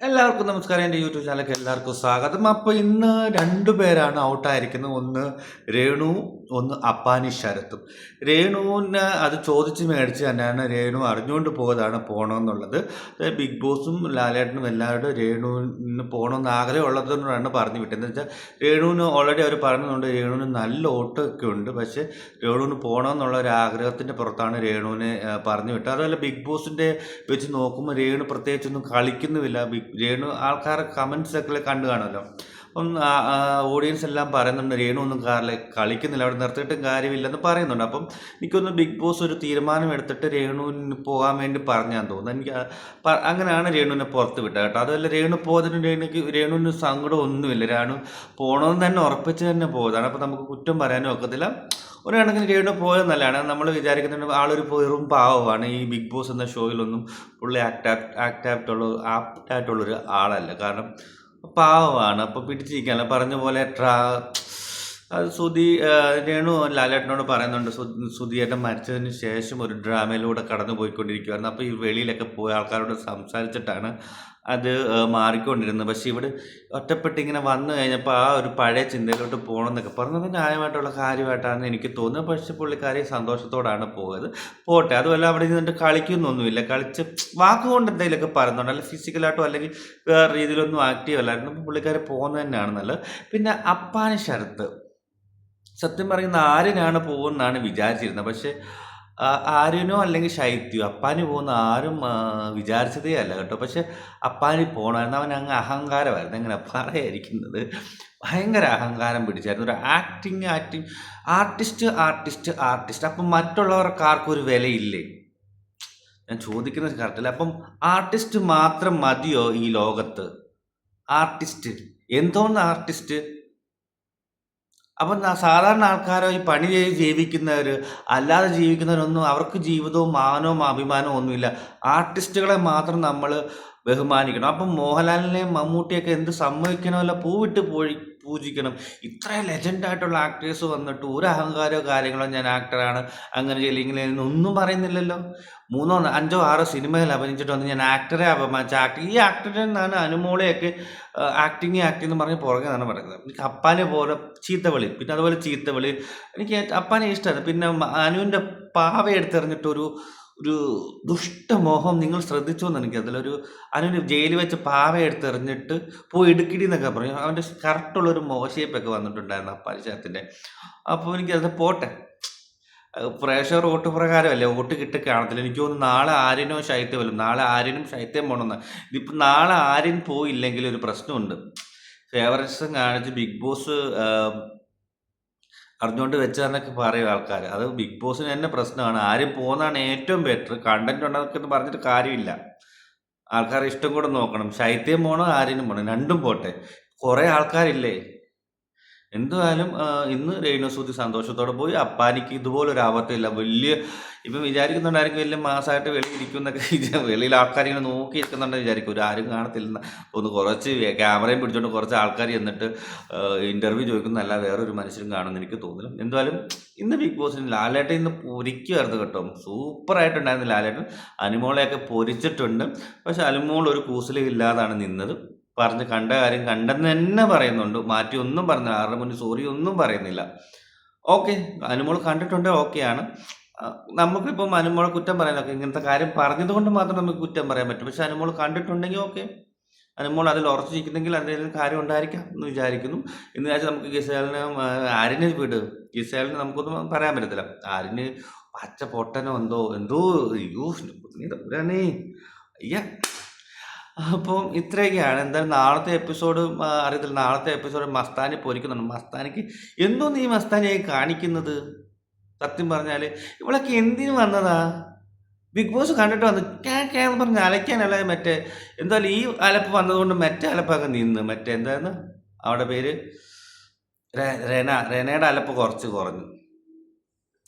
എല്ലാവർക്കും നമസ്കാരം. എന്റെ യൂട്യൂബ് ചാനലിലേക്ക് എല്ലാവർക്കും സ്വാഗതം. അപ്പോൾ ഇന്ന് രണ്ടു പേരാണ് ഔട്ടായിരിക്കുന്നത്. ഒന്ന് രേണു ഒന്ന് അപ്പാനി ശരത്തും. രേണുവിന് അത് ചോദിച്ച് മേടിച്ച് തന്നെയാണ് രേണു അറിഞ്ഞുകൊണ്ട് പോയതാണ് പോകണമെന്നുള്ളത് ബിഗ് ബോസും ലാലേട്ടനും എല്ലാവരും രേണുവിന് പോകണമെന്ന് ആഗ്രഹം ഉള്ളതുകൊണ്ടാണ് പറഞ്ഞു വിട്ടത്. എന്ന് വെച്ചാൽ രേണുവിന് ഓൾറെഡി അവർ പറയുന്നുണ്ട് രേണുവിന് നല്ല ഓട്ടമൊക്കെ ഉണ്ട്. പക്ഷേ രേണുവിന് പോകണമെന്നുള്ള ഒരു ആഗ്രഹത്തിന്റെ പുറത്താണ് രേണുവിനെ പറഞ്ഞു വിട്ടത്. അതുപോലെ ബിഗ് ബോസിന്റെ വെച്ച് നോക്കുമ്പോൾ രേണു പ്രത്യേകിച്ചൊന്നും കളിക്കുന്നുമില്ല. ബിഗ് രേണു ആൾക്കാരെ കമൻസൊക്കെ കണ്ടു കാണുമല്ലോ. അപ്പം ഓഡിയൻസ് എല്ലാം പറയുന്നുണ്ട് രേണു ഒന്നും കാറിൽ കളിക്കുന്നില്ല അവിടെ നിർത്തിയിട്ടും കാര്യമില്ലെന്ന് പറയുന്നുണ്ട്. അപ്പം എനിക്കൊന്ന് ബിഗ് ബോസ് ഒരു തീരുമാനം എടുത്തിട്ട് രേണുവിന് പോകാൻ വേണ്ടി പറഞ്ഞാന്ന് തോന്നുന്നു. എനിക്ക് അങ്ങനെയാണ് രേണുവിനെ പുറത്ത് വിട്ടത് കേട്ടോ. അതുമല്ല രേണു പോയതിന് രേണുക്ക് രേണുവിന് സങ്കടം ഒന്നുമില്ല. രേണു പോകണമെന്ന് തന്നെ ഉറപ്പിച്ച് തന്നെ പോയതാണ്. അപ്പോൾ നമുക്ക് കുറ്റം പറയാനും ഒക്കത്തില്ല. ഒരു കണക്കിന് രേണു പോയത് നല്ലതാണ്. നമ്മൾ വിചാരിക്കുന്നുണ്ട് ആളൊരു വെറും പാവമാണ്. ഈ ബിഗ് ബോസ് എന്ന ഷോയിലൊന്നും പുള്ളി ആക്ടാപ്റ്റ് ആക്ടാപ്റ്റുള്ള ആപ്റ്റായിട്ടുള്ളൊരു ആളല്ല. കാരണം പാവമാണ്. അപ്പോൾ പിടിച്ചിരിക്കാനല്ല പറഞ്ഞ പോലെ ട്രാ അത് സുധി രേണു ലാലേട്ടനോട് പറയുന്നുണ്ട് സുധിയേട്ടൻ മരിച്ചതിന് ശേഷം ഒരു ഡ്രാമയിലൂടെ കടന്നു പോയിക്കൊണ്ടിരിക്കുവായിരുന്നു അപ്പോൾ ഈ വെളിയിലൊക്കെ പോയ ആൾക്കാരോട് സംസാരിച്ചിട്ടാണ് അത് മാറിക്കൊണ്ടിരുന്നത് പക്ഷേ ഇവിടെ ഒറ്റപ്പെട്ട് ഇങ്ങനെ വന്നു കഴിഞ്ഞപ്പോൾ ആ ഒരു പഴയ ചിന്തയിലോട്ട് പോകണമെന്നൊക്കെ പറഞ്ഞത് ന്യായമായിട്ടുള്ള കാര്യമായിട്ടാണ് എനിക്ക് തോന്നുന്നത്. പക്ഷേ പുള്ളിക്കാരി സന്തോഷത്തോടാണ് പോയത്. പോട്ടെ അതുമല്ല അവിടെ നിന്നിട്ട് കളിക്കുന്നൊന്നുമില്ല. കളിച്ച് വാക്കുകൊണ്ട് എന്തെങ്കിലുമൊക്കെ പറയുന്നുണ്ട്. അല്ലെങ്കിൽ ഫിസിക്കലായിട്ടോ അല്ലെങ്കിൽ വേറെ രീതിയിലൊന്നും ആക്റ്റീവ് അല്ലായിരുന്നു. പുള്ളിക്കാരി പോകുന്നത് തന്നെയാണ് നല്ലത്. പിന്നെ അപ്പാന് ശരത്ത്. സത്യം പറയുന്ന ആര്യനാണ് പോകുമെന്നാണ് വിചാരിച്ചിരുന്നത്. പക്ഷേ ആര്യനോ അല്ലെങ്കിൽ ശൈത്യോ? അപ്പാന് പോകുന്ന ആരും വിചാരിച്ചതേ അല്ല കേട്ടോ. പക്ഷെ അപ്പാന് പോകണമായിരുന്നു അവൻ അങ്ങ് അഹങ്കാരമായിരുന്നു. അങ്ങനെ പറയായിരിക്കുന്നത് ഭയങ്കര അഹങ്കാരം പിടിച്ചായിരുന്നു. ഒരു acting acting artist artist artist അപ്പം മറ്റുള്ളവർക്ക് ആർക്കും ഒരു വിലയില്ലേ? ഞാൻ ചോദിക്കുന്ന കറക്റ്റല്ല അപ്പം ആർട്ടിസ്റ്റ് മാത്രം മതിയോ ഈ ലോകത്ത്? ആർട്ടിസ്റ്റ് എന്തോന്ന് ആർട്ടിസ്റ്റ് അപ്പം സാധാരണ ആൾക്കാരോ ഈ പണി ചെയ്ത് ജീവിക്കുന്നവർ അല്ലാതെ ജീവിക്കുന്നവരൊന്നും അവർക്ക് ജീവിതവും മാനവും അഭിമാനവും ഒന്നുമില്ല. ആർട്ടിസ്റ്റുകളെ മാത്രം നമ്മൾ ബഹുമാനിക്കണം. അപ്പം മോഹൻലാലിനെയും മമ്മൂട്ടിയൊക്കെ എന്ത് സമ്മതിക്കണമല്ല? പൂവിട്ട് പോയി പൂജിക്കണം. ഇത്ര ലെജൻഡായിട്ടുള്ള ആക്ടേഴ്സ് വന്നിട്ട് ഒരു അഹങ്കാരമോ കാര്യങ്ങളോ ഞാൻ ആക്ടറാണ് അങ്ങനെ ചെയ്യില്ല ഇങ്ങനെ ഒന്നും പറയുന്നില്ലല്ലോ. മൂന്നോ അഞ്ചോ ആറോ സിനിമയിൽ അഭിനയിച്ചിട്ട് വന്ന് ഞാൻ ആക്ടറെ അപമാനിച്ച ആക്ടർ ഈ ആക്ടറിൽ നിന്നാണ് അനുമോളെയൊക്കെ ആക്ടിങ് ആക്ടിങ് എന്ന് പറഞ്ഞ് പുറകെ നിന്നാണ് പറയുന്നത്. എനിക്ക് അപ്പാനെ പോലെ ചീത്തവിളി പിന്നെ അതുപോലെ ചീത്തവിളി എനിക്ക് അപ്പാനെ ഇഷ്ടമാണ്. പിന്നെ അനുവിന്റെ പാവ എടുത്തെറിഞ്ഞിട്ട് ഒരു ദുഷ്ടമോഹം നിങ്ങൾ ശ്രദ്ധിച്ചു എന്ന് എനിക്ക് അതിലൊരു അവനൊരു ജയിലിൽ വെച്ച് പാവ എടുത്തെറിഞ്ഞിട്ട് പോയി ഇടുക്കിടി എന്നൊക്കെ പറയും അവന്റെ കറക്റ്റുള്ളൊരു മോശേപ്പൊക്കെ വന്നിട്ടുണ്ടായിരുന്നു ആ ചേർത്തിന്റെ അപ്പോൾ എനിക്കത് പോട്ടെ. പ്രേക്ഷകർ വോട്ട് പ്രകാരമല്ലേ? വോട്ട് കിട്ടി കാണത്തില്ല എനിക്ക് തോന്നുന്നു നാളെ ആര്യനോ ശൈത്യം വരും. നാളെ ആര്യനും ശൈത്യം പോകണമെന്ന് ഇതിപ്പോൾ നാളെ ആര്യൻ പോയില്ലെങ്കിൽ ഒരു പ്രശ്നമുണ്ട്. ഫേവറിസം കാണിച്ച് ബിഗ് ബോസ് അറിഞ്ഞുകൊണ്ട് വെച്ചതെന്നൊക്കെ പറയും ആൾക്കാർ അത് ബിഗ് ബോസിന് തന്നെ പ്രശ്നമാണ്. ആരും പോകുന്നതാണ് ഏറ്റവും ബെറ്റർ കണ്ടന്റ് ഉണ്ടെന്നൊക്കെ പറഞ്ഞിട്ട് കാര്യമില്ല. ആൾക്കാർ ഇഷ്ടം കൂടെ നോക്കണം. ശൈത്യം പോകണം ആരിനും പോകണം രണ്ടും പോട്ടെ. കുറേ ആൾക്കാരില്ലേ? എന്തായാലും ഇന്ന് രേണുസൂതി സന്തോഷത്തോടെ പോയി. അപ്പാനിക്ക് ഇതുപോലൊരു ആപത്തില്ല. വലിയ ഇപ്പം വിചാരിക്കുന്നുണ്ടായിരിക്കും വലിയ മാസമായിട്ട് വെളിയിൽ ഇരിക്കുന്നൊക്കെ വെളിയിൽ ആൾക്കാർ ഇങ്ങനെ നോക്കി ഇരിക്കുന്നുണ്ടെന്ന് വിചാരിക്കും. ഒരു ആരും കാണത്തില്ലെന്ന്. ഒന്ന് കുറച്ച് ക്യാമറയും പിടിച്ചോണ്ട് കുറച്ച് ആൾക്കാർ എന്നിട്ട് ഇന്റർവ്യൂ ചോദിക്കുന്നതല്ല വേറൊരു മനുഷ്യരും കാണുമെന്ന് എനിക്ക് തോന്നുന്നു എന്തായാലും ഇന്ന് ബിഗ് ബോസിന് ലാലേട്ടൻ ഇന്ന് പൊരിക്കുമായിരുന്നു കേട്ടോ. സൂപ്പറായിട്ടുണ്ടായിരുന്നു ലാലേട്ടൻ. അനുമോളെയൊക്കെ പൊരിച്ചിട്ടുണ്ട്. പക്ഷെ അനുമോൾ ഒരു കൂസലും ഇല്ലാതാണ് നിന്നത്. പറഞ്ഞ് കണ്ട കാര്യം കണ്ടെന്ന് തന്നെ പറയുന്നുണ്ട്. മാറ്റി ഒന്നും പറഞ്ഞില്ല. ആരുടെ മുന്നിൽ സോറി ഒന്നും പറയുന്നില്ല. ഓക്കെ അനുമോൾ കണ്ടിട്ടുണ്ട്. ഓക്കെയാണ് നമുക്കിപ്പം അനുമോളെ കുറ്റം പറയാനൊക്കെ ഇങ്ങനത്തെ കാര്യം പറഞ്ഞത് കൊണ്ട് മാത്രം നമുക്ക് കുറ്റം പറയാൻ പറ്റും. പക്ഷെ അനുമോൾ കണ്ടിട്ടുണ്ടെങ്കിൽ ഓക്കെ അനുമോൾ അതിൽ ഉറച്ചിരിക്കുന്നെങ്കിൽ അതിന്റെ കാര്യം ഉണ്ടായിരിക്കാം എന്ന് വിചാരിക്കുന്നു. എന്ന് വെച്ചാൽ നമുക്ക് ഗിസേലിനെ ആരിനെ വിട്. ഗിസേലിന് നമുക്കൊന്നും പറയാൻ പറ്റത്തില്ല. ആരിന് പച്ച പൊട്ടനോ എന്തോ എന്തോ യൂസ് അയ്യ അപ്പം ഇത്രയൊക്കെയാണ്. എന്തായാലും നാളത്തെ എപ്പിസോഡ് അറിയത്തില്ല നാളത്തെ എപ്പിസോഡ് മസ്താനി പൊരിക്കുന്നുണ്ട്. മസ്താനിക്ക് എന്തോന്ന് ഈ മസ്താനിയായി കാണിക്കുന്നത്? സത്യം പറഞ്ഞാൽ ഇവളൊക്കെ എന്തിനു വന്നതാ? ബിഗ് ബോസ് കണ്ടിട്ട് വന്നു. ക്യാ ക്യാ എന്ന് പറഞ്ഞ് അലയ്ക്കാനല്ല മറ്റേ എന്തായാലും ഈ അലപ്പ് വന്നതുകൊണ്ട് മറ്റേ അലപ്പൊക്കെ നിന്ന്. മറ്റേ എന്തായിരുന്നു അവിടെ പേര് റെന റെനയുടെ അലപ്പ് കുറച്ച് കുറഞ്ഞു.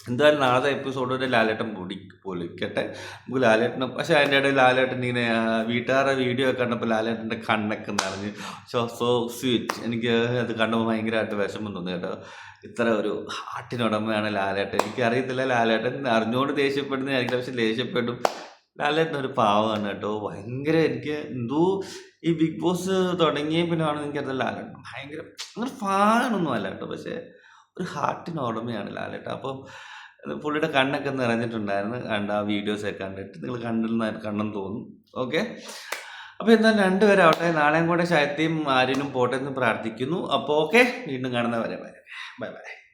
എന്തായാലും നാളത്തെ എപ്പിസോഡിൽ ലാലേട്ടൻ പൊടി പൊളിക്കട്ടെ. നമുക്ക് ലാലേട്ടനും പക്ഷെ അതിന്റെ ഇടയിൽ ലാലേട്ടൻ ഇങ്ങനെ വീട്ടുകാരുടെ വീഡിയോ ഒക്കെ കണ്ടപ്പോൾ ലാലേട്ടന്റെ കണ്ണൊക്കെ നിറഞ്ഞ് സോ സോ സ്വീറ്റ് എനിക്ക് അത് കണ്ടപ്പോൾ ഭയങ്കരമായിട്ട് വിഷമം തോന്നി കേട്ടോ. ഇത്ര ഒരു ഹാർട്ടിനുടമയാണ് ലാലേട്ടൻ. എനിക്കറിയത്തില്ല ലാലേട്ടൻ അറിഞ്ഞുകൊണ്ട് ദേഷ്യപ്പെടുന്നതായിരിക്കും പക്ഷെ ദേഷ്യപ്പെടും. ലാലേട്ടൻ ഒരു പാവമാണ് കേട്ടോ. ഭയങ്കര എനിക്ക് എന്തോ ഈ ബിഗ് ബോസ് തുടങ്ങിയ പിന്നെ ആണെന്ന് എനിക്കറിയാം ലാലേട്ടൻ ഭയങ്കര അങ്ങനെ ഫാനൊന്നും അല്ല കേട്ടോ. പക്ഷേ ഒരു ഹാർട്ടിന് ഉടമയാണ് ലാലേട്ടാ. അപ്പോൾ പുള്ളിയുടെ കണ്ണൊക്കെ നിറഞ്ഞിട്ടുണ്ടായിരുന്നു. കണ്ട ആ വീഡിയോസൊക്കെ കണ്ടിട്ട് നിങ്ങൾ കണ്ടെന്ന് കണ്ടെന്ന് തോന്നും. ഓക്കെ? അപ്പോൾ എന്തായാലും രണ്ടുപേരാവട്ടെ നാളെയും കൂടെ ശക്തിയും ആര്യനും പോട്ടെ എന്ന് പ്രാർത്ഥിക്കുന്നു. അപ്പോൾ ഓക്കെ? വീണ്ടും കാണുന്നവരെ വരെ. Bye bye.